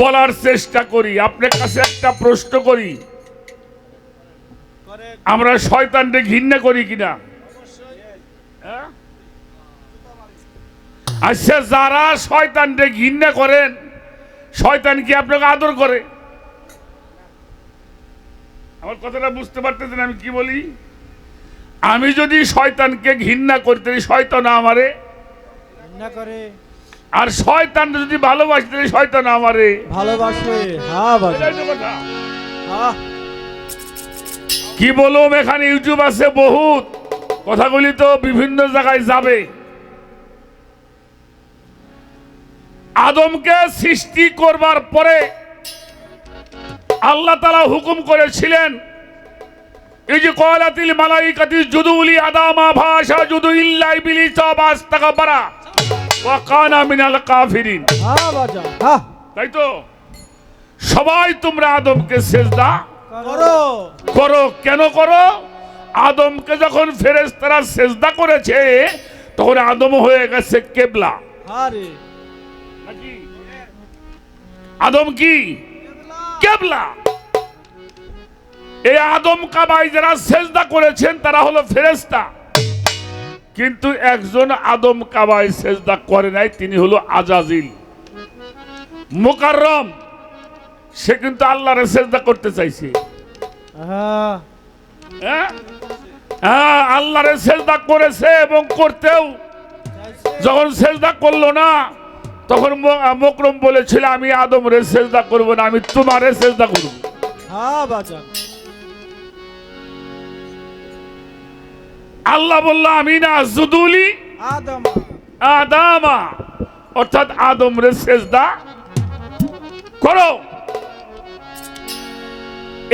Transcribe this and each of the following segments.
বলার চেষ্টা করি, আপনার কাছে একটা প্রশ্ন করি। আমরা শয়তানকে ঘৃণা করি কিনা? হ্যাঁ? আচ্ছা যারা শয়তানকে ঘৃণা করেন, শয়তান কি আপনাকে আদর করে? আমার কথাটা বুঝতে পারতেছেন আমি কি বলি? আমি যদি শয়তানকে ঘৃণা করতে শয়তান আমারে না করে। আর শয়তান যদি ভালোবাসতে শয়তান আমারে। ভালোবাসে হ্যাঁ কথা। কি বলুম এখানে ইউটিউব আছে বহুত। কথাগুলি তো বিভিন্ন জায়গায় যাবে। আদমকে সৃষ্টি করবার পরে আল্লাহ তালা হুকুম করেছিলেন এই যে কয়লাতিল মালাইকাতি জুদুলি আদামা ভাষা জুদু ইল্লাই বিলি চাবাস টাকা পারা ওয়াকানা মিনাল কাফিরিন। হ্যাঁ হ্যাঁ তাই তো? সবাই তোমরা আদমকে সেজদা করো। করো। কেন করো? আদমকে যখন ফেরেশতারা সেজদা করেছে তখন আদম হয়ে গেছে কেবলা। রে নাকি? আদম কি? কেবলা। এই আদম কাবাই যারা সেজদা করেছেন তারা হলো ফেরেশতা। কিন্তু একজন আদম কাবাই সেজদা করে নাই তিনি হলো আজাজিল। মুকাররম সে কিন্তু আল্লাহরে সেজদা করতে চাইছে। হ্যাঁ আল্লাহরে সেজদা করেছে এবং করতেও। যখন সেজদা করল না তখন মকরম বলেছিল আমি আদমরে সেজদা করব না আমি তোমারে সেজদা করব। হ্যাঁ বাজান আল্লাহ বলল আমি না জুদুলি আদম। আদামা। অর্থাৎ আদমরে সেজদা করো।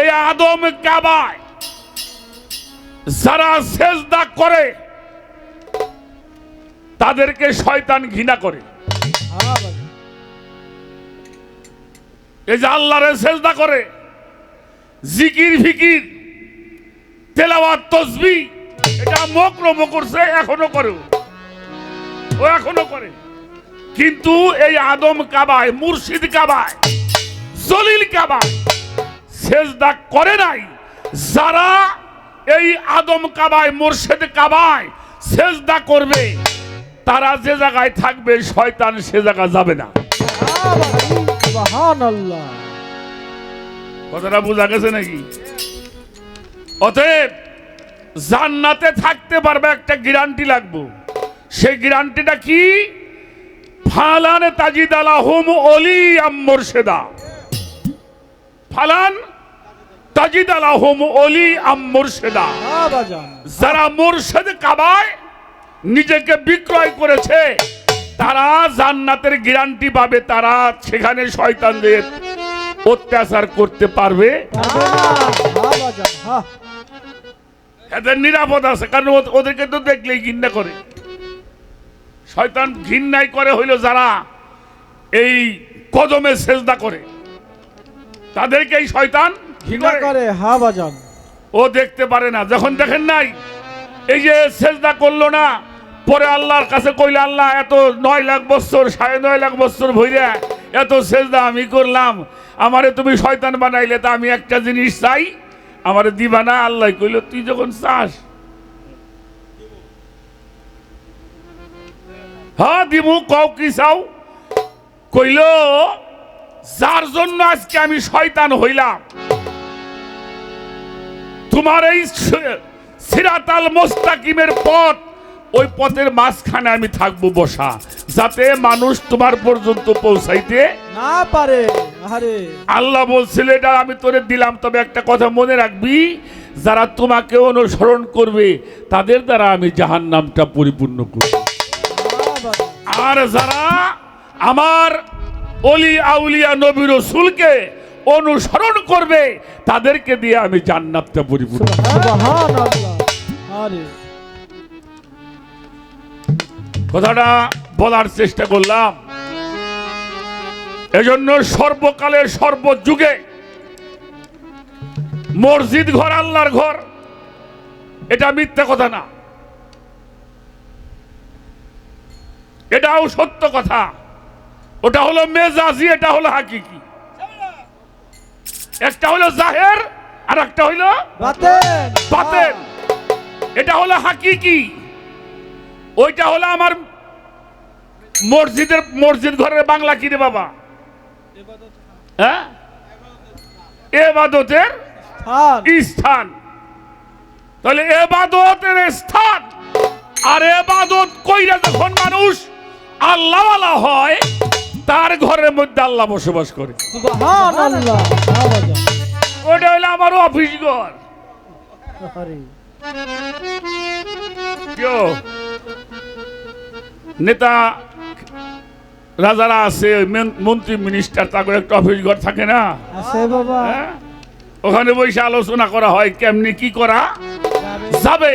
এই আদম কাবায় যারা সেজদা করে তাদেরকে শয়তান ঘৃণা করে। এই যে আল্লাহরে সেজদা করে জিকির ফিকির তেলাওয়াত তসবি এটা মকরম করছে এখনও করে। ও। এখনও করে। কিন্তু এই আদম কাবায় মুর্শিদ কাবায় জলিল কাবায় সেজদা করে নাই। যারা এই আদম কাবায় মুর্শিদ কাবায় সেজদা করবে তারা যে জায়গায় থাকবে শয়তান সে জায়গা যাবে না। কথাটা বোঝা গেছে নাকি? অতএব জান্নাতে থাকতে পারবে, একটা গ্যারান্টি লাগবো। সেই গ্যারান্টিটা কি? ফালান তাজিদ আলাহুম অলি আম্মরশেদা ফালান তাজিদ আলাহুম অলি আম্মরশেদা হ্যাঁ যারা মুর্শেদ কাবায় নিজেকে বিক্রয় করেছে, তারা জান্নাতের গ্যারান্টি পাবে, তারা সেখানে শয়তানদের অত্যাচার করতে পারবে। এদের নিরাপদ আছে কারণ ওদেরকে তো দেখলেই ঘৃণা করে। শয়তান ঘৃণাই করে হইল যারা এই কদমে সেজদা করে। তাদেরকে এই শয়তান ঘৃণা করে? হ্যাঁ বাজান ও দেখতে পারে না। যখন দেখেন নাই এই যে সেজদা করল না পরে আল্লাহর কাছে কইলে আল্লাহ এত নয় লাখ বছর সাড়ে নয় লাখ বছর ভইরা এত সেজদা আমি করলাম। আমারে তুমি শয়তান বানাইলে তা আমি একটা জিনিস চাই আমারে দিবা না, আল্লাহ কইল, তুই যখন চাস হ্যাঁ দিমু, কও কি চাও? কইল, যার জন্য আজকে আমি শয়তান হইলাম, তোমার এই সিরাতাল মোস্তাকিমের পথ, ওই পথের মাঝখানে আমি থাকব বসা, যাতে মানুষ তোমার পর্যন্ত পৌঁছাইতে না পারে। আল্লাহ বলছিল এটা আমি তোরে দিলাম তবে একটা কথা মনে রাখবি যারা তোমাকে অনুসরণ করবে তাদের দ্বারা আমি জাহান নামটা পরিপূর্ণ করব। আর যারা আমার অলি আউলিয়া নবী রসুলকে অনুসরণ করবে তাদেরকে দিয়ে আমি জান্নাতটা পরিপূর্ণ কথাটা বলার চেষ্টা করলাম। এজন্য সর্বকালে সর্বযুগে মসজিদ ঘর আল্লাহর ঘর এটা মিথ্যা কথা না। এটাও সত্য কথা। ওটা হলো মেজাজি এটা হলো হাকিকি। একটা হলো জাহের আর একটা হইল বাতেন এটা হলো হাকিকি। ওইটা হলো আমার মসজিদের মসজিদ ঘরের বাংলা কি রে বাবা? হ্যাঁ? এবাদতের স্থান। তাহলে এবাদতের স্থান। আর এবাদত কইরা যখন মানুষ আল্লাহওয়ালা হয় তার ঘরের মধ্যে আল্লাহ বসবাস করে। ওটা হলো আমার অফিস ঘর। নেতা রাজারা আছে মন্ত্রী মিনিস্টার তাদের একটা অফিস ঘর থাকে না? হ্যাঁ? ওখানে বসে আলোচনা করা হয় কেমনি কি করা। যাবে।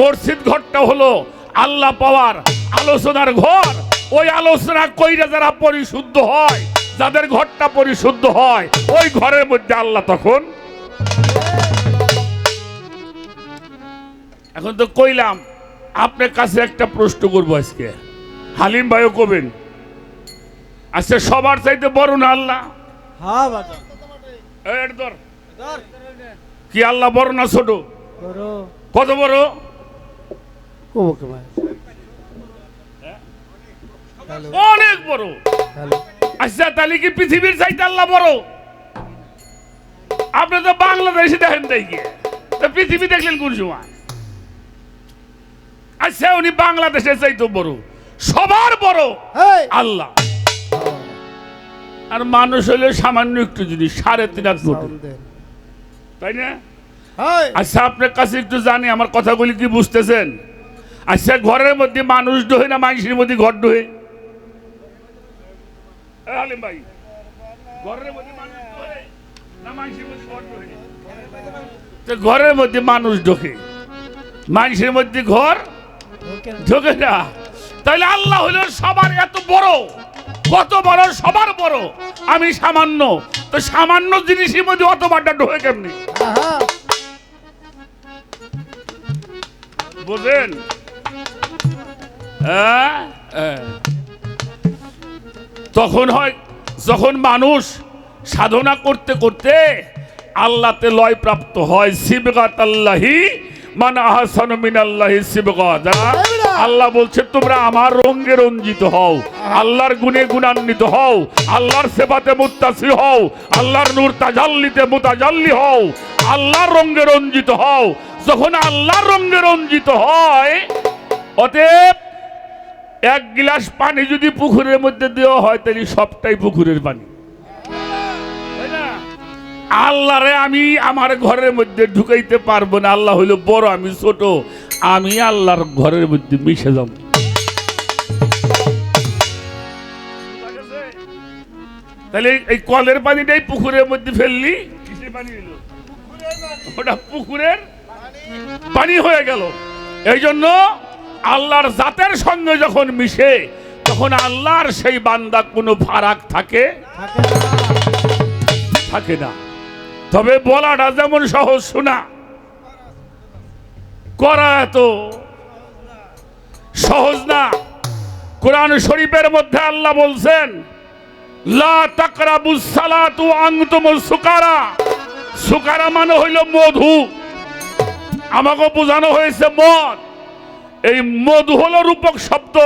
মসজিদ ঘরটা হলো আল্লাহ পাওয়ার আলোচনার ঘর। ওই আলোচনা কইরা যারা পরিশুদ্ধ হয় যাদের ঘরটা পরিশুদ্ধ হয় ওই ঘরের মধ্যে আল্লাহ তখন এখন তো কইলাম আপনার কাছে একটা প্রশ্ন করব আজকে। হালিম ভাইও কবেন? আচ্ছা সবার চাইতে বড় না আল্লাহ? হ্যাঁ এটা ধর। কি আল্লাহ বড় না ছোট? কত বড়? ভাই অনেক বড়। আচ্ছা তাহলে কি পৃথিবীর চাইতে আল্লাহ বড়? আপনি তো বাংলাদেশে দেখেন তাই কি? তো পৃথিবী দেখলেন কোন সময়? আচ্ছা উনি বাংলাদেশের চাইতে বড়। সবার বড় আল্লাহ। আর মানুষ হলে সামান্য একটু যদি সাড়ে তিন হাত ফুট তাই না? আচ্ছা আপনার কাছে একটু জানি আমার কথাগুলি কি বুঝতেছেন? আচ্ছা ঘরের মধ্যে মানুষ ডোহে না মানুষের মধ্যে ঘর ডোহে? এ ভাই ঘরের মধ্যে মানুষ না মানুষের মধ্যে ঘর ডোহে? তো ঘরের মধ্যে মানুষ ঢোকে মানুষের মধ্যে ঘর ঢোকে না। তাহলে আল্লাহ হলো সবার এত বড়। কত বড়, সবার বড়। আমি সামান্য। তো সামান্য জিনিসের মধ্যে অত বাড্ডা ঢোকে কেমনি? বোঝেন হ্যাঁ? তখন হয়, যখন মানুষ সাধনা করতে করতে আল্লাহতে লয় প্রাপ্ত হয় শিবগাত আল্লাহি মানে আহসান মিন আল্লাহি শিবগাত আল্লাহ বলছে, তোমরা আমার রঙ্গে রঞ্জিত হও, আল্লাহর গুণে গুণান্বিত হও, আল্লাহর সেবাতে মুত্তাসি হও, আল্লাহর নূর তাজাল্লিতে মুতাজাল্লি হও, আল্লাহর রঙ্গে রঞ্জিত হও। যখন আল্লাহর রঙ্গে রঞ্জিত হয়, অতএব এক গিলাস পানি যদি পুকুরের মধ্যে দেওয়া হয়, তাহলে সবটাই পুকুরের পানি। আল্লাহরে আমি আমার ঘরের মধ্যে ঢুকাইতে পারব না। আল্লাহ হইল বড়, আমি ছোট। আমি আল্লাহর ঘরের মধ্যে মিশে যাব। তাহলে এই কলের পানিটাই পুকুরের মধ্যে ফেললি? ওটা পুকুরের পানি হয়ে গেল। এই জন্য আল্লাহর জাতের সঙ্গে যখন মিশে, তখন আল্লাহর সেই বান্দা কোনো ফারাক থাকে? থাকে না। তবে বলাটা যেমন সহজ শোনা। করা এত। সহজ না। কোরআন শরীফের মধ্যে আল্লাহ বলছেন সুকারা। সুকারা মানে হইল মধু। আমাকে বোঝানো হয়েছে মদ। এই মধু হলো রূপক শব্দ।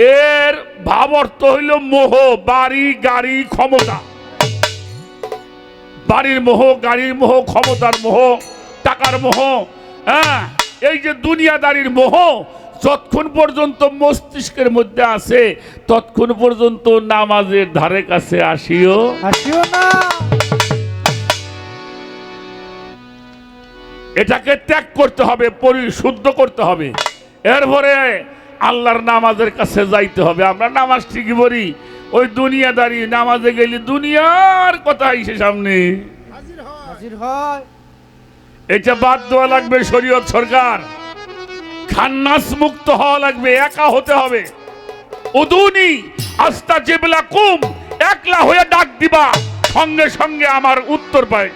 এর ভাব অর্থ হইল মোহ, বাড়ি, গাড়ি, ক্ষমতা। বাড়ির মোহ, গাড়ির মোহ, ক্ষমতার মোহ, টাকার মোহ হ্যাঁ এই যে দুনিয়াদারির মোহ যতক্ষণ পর্যন্ত মস্তিষ্কের মধ্যে আছে ততক্ষণ পর্যন্ত নামাজের ধারে কাছে আসিও। হাসিও না। এটাকে ত্যাগ করতে হবে পরিশুদ্ধ করতে হবে। এরপরে আল্লাহর নামাজের কাছে যাইতে হবে। আমরা নামাজ ঠিকই পড়ি। ওই দুনিয়াদারি নামাজে গেলে দুনিয়ার কথা এসে সামনে। হাজির হয়। এটা বাদ দেওয়া লাগবে শরীয়ত সরকার। খান্নাস মুক্ত হওয়া লাগবে একা হতে হবে। উদুনি আস্তা জেবলা কুম একলা হয়ে ডাক দিবা সঙ্গে সঙ্গে আমার উত্তর পাই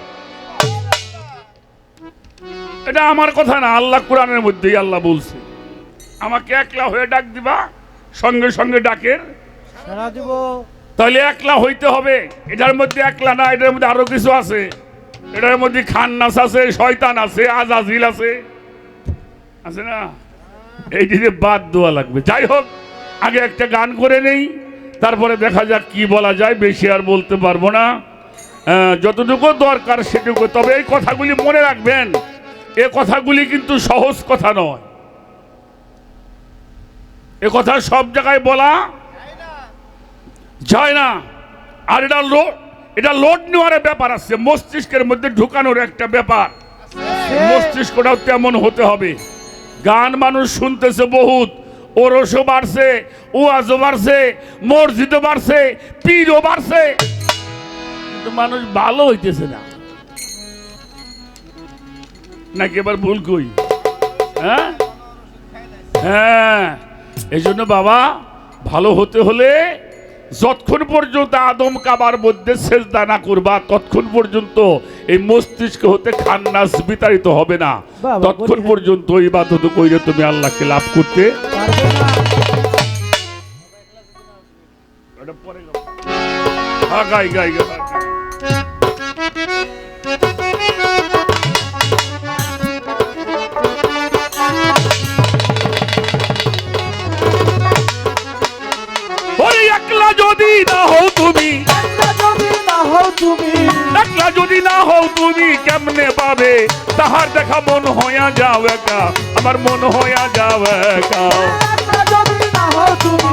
এটা আমার কথা না আল্লাহ কোরআনের মধ্যেই আল্লাহ বলছে। আমাকে একলা হয়ে ডাক দিবা সঙ্গে সঙ্গে ডাকের। সারা দিব তাহলে একলা হইতে হবে এটার মধ্যে একলা না এটার মধ্যে আরও কিছু আছে। এটার মধ্যে খান্নাস আছে, শয়তান আছে, আজাজিল আছে। আছে না? এই যে বাদ দেওয়া লাগবে। যাই হোক, আগে একটা গান করে নেই, তারপরে দেখা যাক কি বলা যায়, বেশি আর বলতে পারব না। যতটুকু দরকার সেটুকু। তবে এই কথাগুলি মনে রাখবেন, এ কথাগুলি কিন্তু সহজ কথা নয়। এ কথা সব জায়গায় বলা যায় না। আর এটা এটা লোড নেওয়ার ব্যাপার আছে মস্তিষ্কের মধ্যে ঢুকানোর একটা ব্যাপার। মস্তিষ্কটাও তেমন হতে হবে। গান মানুষ শুনতেছে বহুত ওরসও বাড়ছে ওয়াজও বাড়ছে মসজিদও বাড়ছে পীরও বাড়ছে। কিন্তু মানুষ ভালো হইতেছে না। নাকি এবার ভুল কই? হ্যাঁ? হ্যাঁ এই জন্য বাবা ভালো হতে হলে যতক্ষণ পর্যন্ত আদম কাবার মধ্যে সেজদা না করবা ততক্ষণ পর্যন্ত এই মস্তিষ্ক হতে খান্নাস বিতাড়িত হবে না। ততক্ষণ পর্যন্ত পর্যন্ত ইবাদত কইরে তুমি আল্লাহকে লাভ করতে পারবে না। একলা যদি না হও তুমি। একলা যদি না হও তুমি কেমনে পাবে? তাহার দেখা মন হইয়া যাও একা আমার মন হইয়া যাও একা। যদি না হও তুমি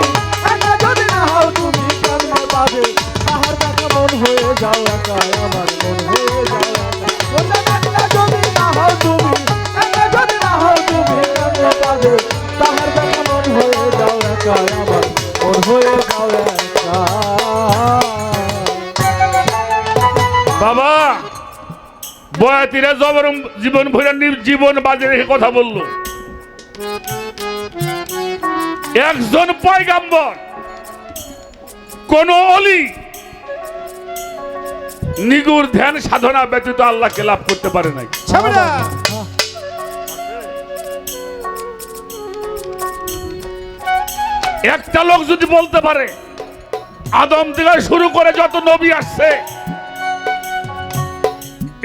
যদি না হও তুমি কেমনে পাবে? তাহার দেখা মন হয়ে যাও একা আমার মন হয়ে যাও যদি না হও তুমি যদি না হও তুমি কেমনে পাবে? তাহার দেখা মন হয়ে যাও একা আমার মন হয়ে যাও বাবা বয়াতিরা জবর জীবন ভরে জীবন বাজে রেখে কথা বলল। একজন পয়গাম্বর কোন অলি নিগুর ধ্যান সাধনা ব্যতীত আল্লাহকে লাভ করতে পারে নাই। একটা লোক যদি বলতে পারে আদম থেকে শুরু করে যত নবী আসছে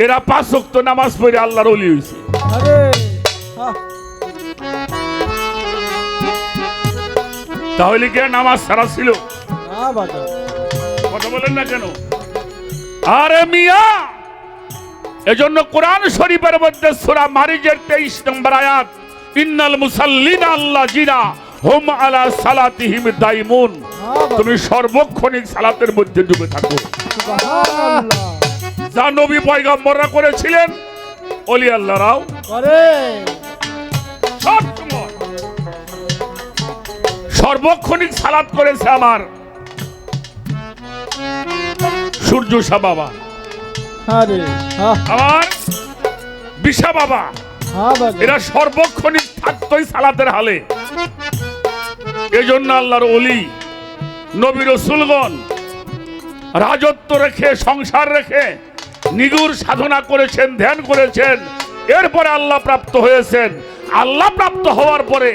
এরা পাঁচ ওয়াক্ত নামাজ পড়ে আল্লাহর অলি হয়েছে তাহলে কি নামাজ সারা ছিল? কথা বলেন না কেন? আরে মিয়া এজন্য কোরআন শরীফের মধ্যে সূরা মারিজের 23 নম্বর আয়াত ইন্নাল মুসাল্লিনা আল্লাহ জিনা। হুম আলা সালাতিহিম দাইমুন। তুমি সর্বক্ষণিক সালাতের মধ্যে ডুবে থাকো। যা নবী পয়গম্বররা করেছিলেন অলি আল্লাহরাও করে। সর্বক্ষণিক সালাত করেছে আমার। সূর্য শাহ বাবা। আরে হ্যাঁ আমার বিশা বাবা। হ্যাঁ এরা সর্বক্ষণিক থাকতোই সালাতের হালে। এজন্য আল্লাহর অলি নবী রসুলগণ রাজত্ব রেখে, সংসার রেখে নিগুর সাধনা করেছেন, ধ্যান করেছেন, এরপরে আল্লাহ প্রাপ্ত হয়েছেন। আল্লাহ প্রাপ্ত হওয়ার পরে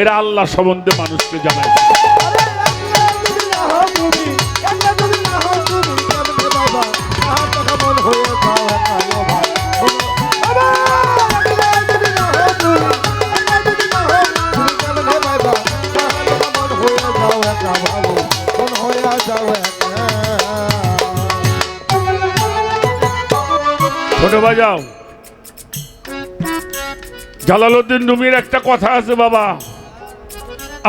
এরা আল্লাহ সম্বন্ধে মানুষকে জানায় ছোট বাজাও। জালালউদ্দিন রুমির একটা কথা আছে বাবা।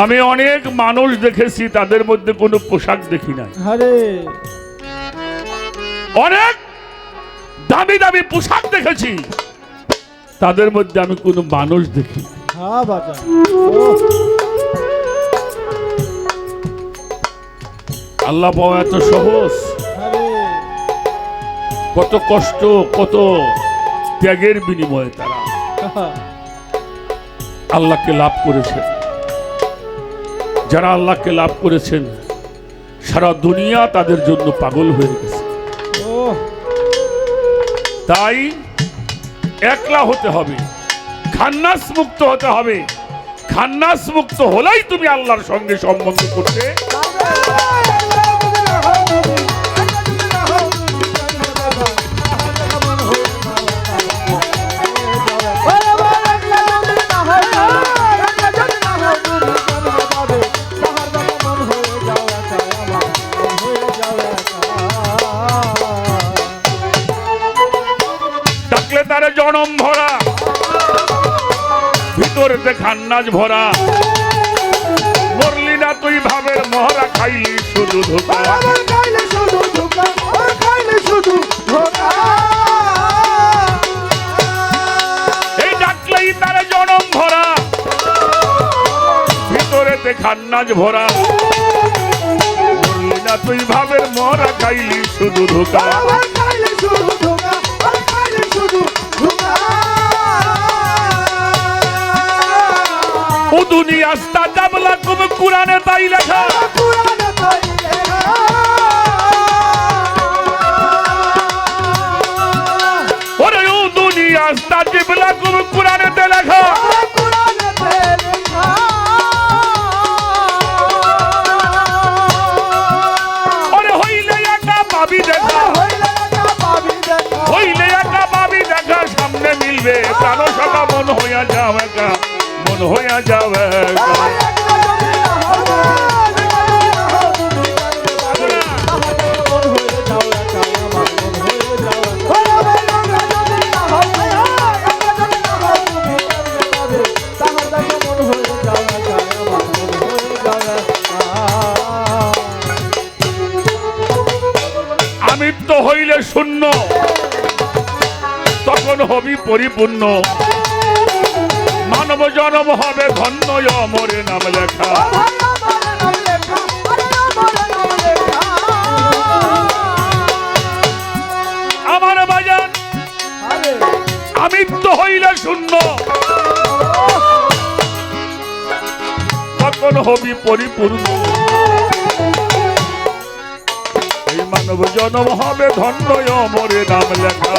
আমি অনেক মানুষ দেখেছি তাদের মধ্যে কোনো পোশাক দেখি নাই। অনেক দামি দামি পোশাক দেখেছি। তাদের মধ্যে আমি কোনো মানুষ দেখি আল্লাহ পাওয়া এত সহজ। কত কষ্ট কত ত্যাগের বিনিময়ে তারা আল্লাহকে লাভ করেছেন। যারা আল্লাহকে লাভ করেছেন সারা দুনিয়া তাদের জন্য পাগল হয়ে গেছে। ও তাই একলা হতে হবে খান্নাস মুক্ত হতে হবে। খান্নাস মুক্ত হলেই তুমি আল্লাহর সঙ্গে সম্বন্ধ করতে জনম ভরা। ভিতরেতে খান্নাজ ভরা। মরলি না তুই ভাবের মহরা খাইলি শুধু ধোকা। আমার খাইলে শুধু ধোকা ওর খাইলে শুধু ধোকা। এই ডাকলেই তার জনম ভরা। ভিতরেতে খান্নাজ ভরা। মরলি না তুই ভাবের মহরা খাইলি শুধু ধোকা। ও দুনিয়াস্তা জাবলা কুম কুরানে তাই লেখা। ওরে ও দুনিয়াস্তা জাবলা কুম কুরানে তে লেখা। হইলে একা পাবি দেখা। সামনে মিলবে, প্রাণ সকা মন হইয়া যাও একা। মন হইয়া আমৃত্য হইলে শূন্য তখন হবি পরিপূর্ণ। মানব জনম হবে ধন্য অমরে নাম লেখা। আমার বাজান আমৃত্য হইলে শূন্য। তখন হবি পরিপূর্ণ। এই মানব জনম হবে ধন্য অমরে নাম লেখা।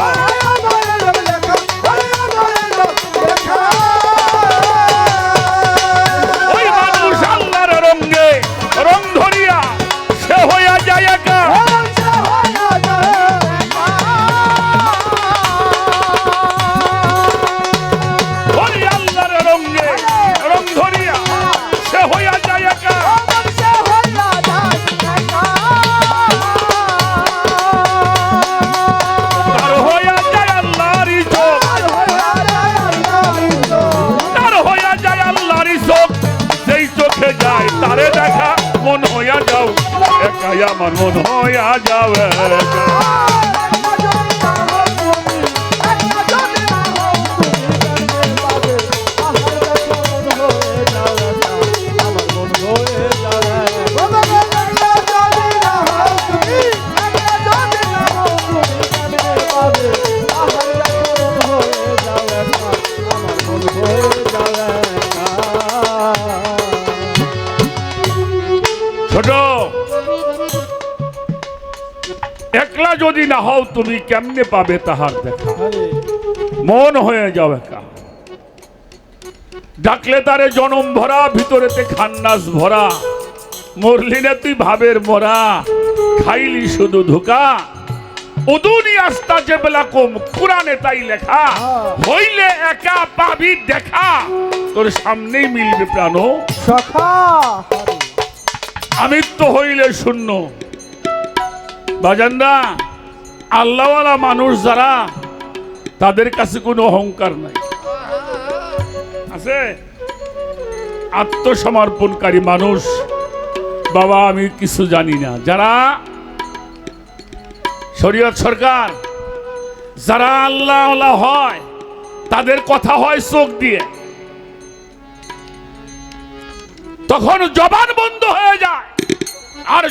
হও তুমি কেমনে পাবে তাহার দেখা? মন হয়ে যাও একা ডাকলে তারে জনম ভরা ভিতরেতে খান্নাস ভরা। মরলি না তুই ভাবের মরা খাইলি শুধু ধোকা। উদুনি আস্তা যে বেলা কম কোরআনে তাই লেখা। হইলে একা পাবি দেখা। তোর সামনেই মিলবে প্রাণ। সখা। আমৃত্য হইলে শূন্য। বাজানরা আল্লাহওয়ালা মানুষ যারা, তাদের কাছে কোনো অহংকার নাই। আছে? আত্মসমর্পণকারী মানুষ, বাবা, আমি কিছু জানি না। যারা, শরীয়ত সরকার, যারা আল্লাহ হয়, তাদের কথা হয় চোখ দিয়ে। তখন জবান বন্ধ হয়ে যায়। আর